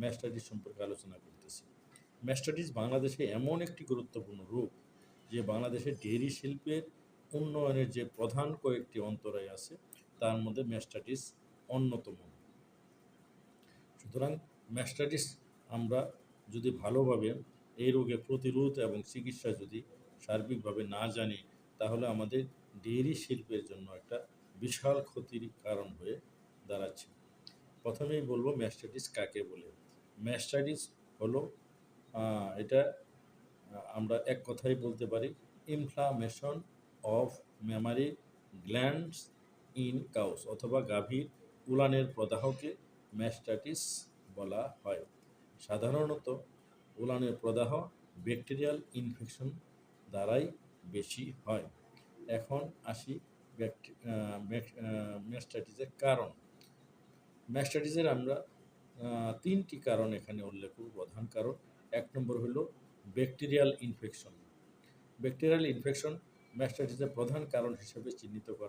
Mastitis সম্পর্কে আলোচনা করতেছি। ম্যাস্টাইটিস বাংলাদেশে এমন একটি গুরুত্বপূর্ণ রোগ, যে বাংলাদেশের ডেয়ারি শিল্পের উন্নয়নের যে প্রধান কয়েকটি অন্তরায় আছে, তার মধ্যে ম্যাস্টাইটিস অন্যতম। সুতরাং ম্যাস্টাইটিস আমরা যদি ভালোভাবে এই রোগে প্রতিরোধ এবং চিকিৎসা যদি সার্বিকভাবে না জানি, তাহলে আমাদের ডেয়ারি শিল্পের জন্য একটা বিশাল ক্ষতির কারণ হয়ে দাঁড়াচ্ছে। প্রথমেই বলব ম্যাস্টাইটিস কাকে বলে? ম্যাস্টাইটিস হলো এটা আমরা এক কথাই বলতে পারি inflammation of mammary glands in cows অথবা গাভীর উলানের প্রদাহকে ম্যাস্টাইটিস বলা হয়। সাধারণত উলানের প্রদাহ ব্যাকটেরিয়াল ইনফেকশন দ্বারাই বেশি হয়। এখন আসি ম্যাস্টাইটিসের কারণ। ম্যাস্টাইটিসের আমরা তিনটি কারণ এখানে উল্লেখ করব প্রধান কারণ, এক নম্বর হল ব্যাকটেরিয়াল ইনফেকশন ব্যাকটেরিয়াল ইনফেকশন ম্যাস্টাইটিসের প্রধান কারণ হিসেবে চিহ্নিত করা